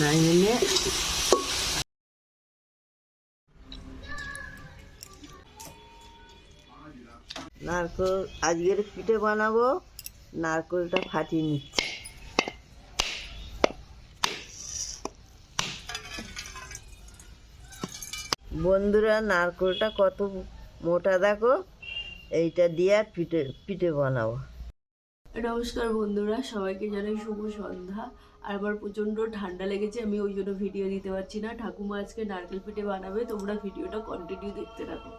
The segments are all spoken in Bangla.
নাই এনে নারকল, আজকের পিঠে বানাবো, নারকলটা ফাটিয়ে নিচ্ছি। বন্ধুরা, নারকলটা কত মোটা দেখো, এইটা দিয়ে পিঠে পিঠে বানাবো। নমস্কার বন্ধুরা, সবাইকে জানাই শুভ সন্ধ্যা। আর আমার প্রচণ্ড ঠান্ডা লেগেছে, আমি ওই জন্য ভিডিও দিতে পারছি না। ঠাকুমা আজকে নারকেল পিঠে বানাবে, তোমরা ভিডিওটা কন্টিনিউ দেখতে থাকো।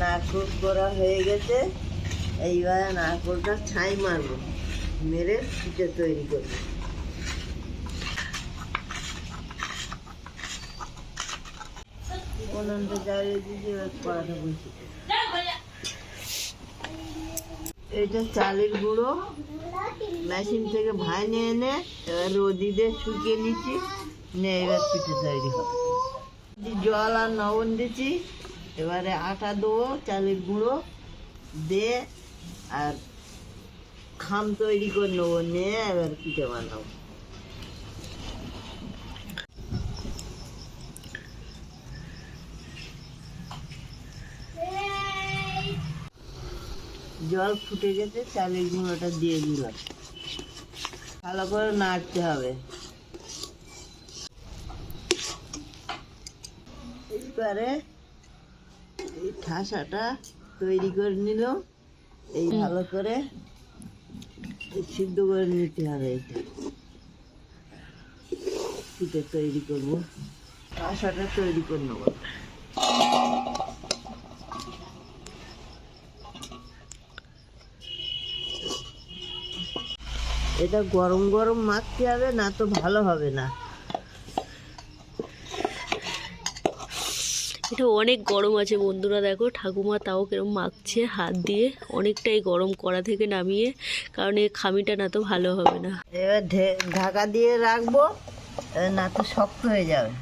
নারকল করা হয়ে গেছে, এইবার নারকলটা ছাই মারবো, মেরে পিঠে তৈরি করব। এটা চালের গুঁড়ো। মেশিন থেকে ভাই নিয়ে এনে এবার রোদিতে শুকিয়ে নিচ্ছি, নিয়ে এবার পিঠে তৈরি হবে। জল আর লবণ দিচ্ছি, এবারে আটা দেবো, চালের গুঁড়ো দিয়ে আর খাম তৈরি করে নেব, নিয়ে এবার পিঠে বানাবো। জল ফুটে গেছে চালের গুঁড়োটা দিয়ে দিলাম। ভালো করে নাড়তে হবে। এবারে এই ঠাসাটা তৈরি করে নিল। এই ভালো করে সিদ্ধ করে নিতে হবে এটা। তৈরি করব। ঠাসাটা তৈরি করে নেব। এটা গরম গরম মাখতে হবে না তো ভালো হবে না। এটা অনেক গরম আছে বন্ধুরা দেখো ঠাকুমা তাও কেরম মাখছে হাত দিয়ে। অনেকটাই গরম কড়া থেকে নামিয়ে কারণ এই খামিটা না তো ভালো হবে না। এবার ঢাকা দিয়ে রাখব না তো শক্ত হয়ে যাবে।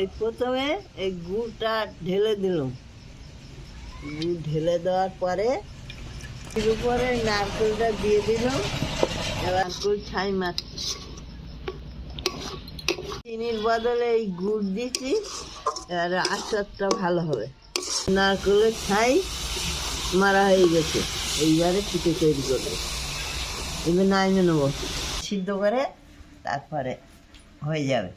এই প্রথমে এই গুড়টা ঢেলে দিলাম। গুড় ঢেলে দেওয়ার পরে এর উপরে নারকেলটা দিয়ে দিলাম। এবার ছাই মাখছি চিনির বদলে এই গুড় দিচ্ছি এবারে আচারটা ভালো হবে। নারকেলের ছাই মারা হয়ে গেছে। এইবারে পিঠে তৈরি করব। এবার নামিয়ে নেব। সিদ্ধ করে তারপরে হয়ে যাবে।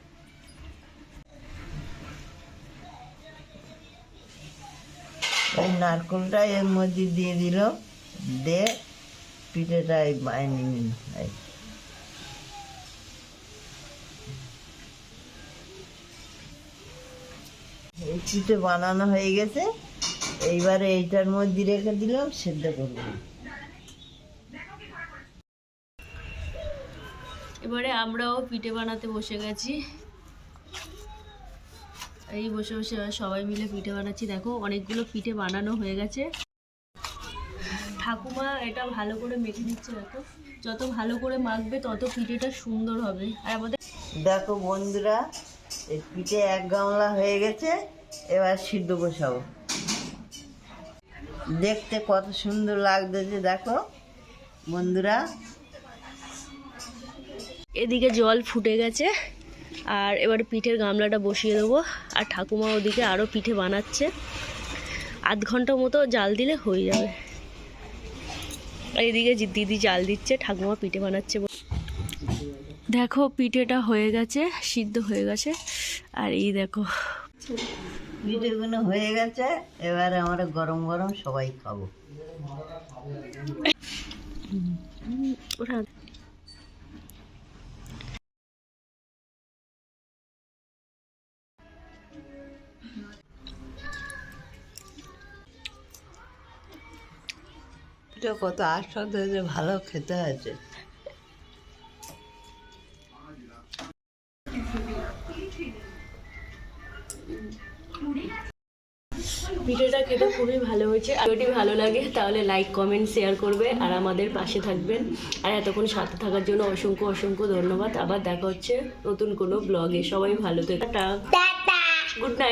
এই নারকেলটা এর মধ্যে দিয়ে দিল, দিয়ে পিঠেটা এই বানিয়ে নিন। এই। পিঠে বানানো হয়ে গেছে। এইবারে এইটার মধ্যে রেখে দিলাম, সেদ্ধ করব। এবারে আমরাও পিঠে বানাতে বসে গেছি। এই বসে বসে সবাই মিলে পিঠে বানাচ্ছি। দেখো, অনেকগুলো পিঠে বানানো হয়ে গেছে। ঠাকুমা এটা ভালো করে মেখে দিচ্ছে দেখো। যত ভালো করে মাখবে তত পিঠেটা সুন্দর হবে। আর আমাদের দেখো বন্ধুরা এই পিঠে এক গামলা হয়ে গেছে এবার সিদ্ধ বসাবো। দেখতে কত সুন্দর লাগতেছে দেখো। বন্ধুরা। এদিকে জল ফুটে গেছে আর এবার পিঠের গামলাটা বসিয়ে দেবো। আর ঠাকুমা ওদিকে আরও পিঠে বানাচ্ছে। আধ ঘণ্টা মতো জাল দিলে হয়ে যাবে। এদিকে যে দিদি জাল দিচ্ছে ঠাকুমা পিঠে বানাচ্ছে। দেখো পিঠেটা হয়ে গেছে সিদ্ধ হয়ে গেছে। আর এই দেখো। পিঠেগুলো হয়ে গেছে এবারে আমরা গরম গরম সবাই খাব। পিঠে কত আস্বাদ হয়েছে ভালো খেতে হয়েছে। ভিডিওটা খেতে খুবই ভালো হয়েছে। আর যদি ভালো লাগে তাহলে লাইক কমেন্ট শেয়ার করবে আর আমাদের পাশে থাকবেন। আর এতক্ষণ সাথে থাকার জন্য অসংখ্য অসংখ্য ধন্যবাদ। আবার দেখা হচ্ছে নতুন কোনো ব্লগে সবাই ভালো থেকে। Good night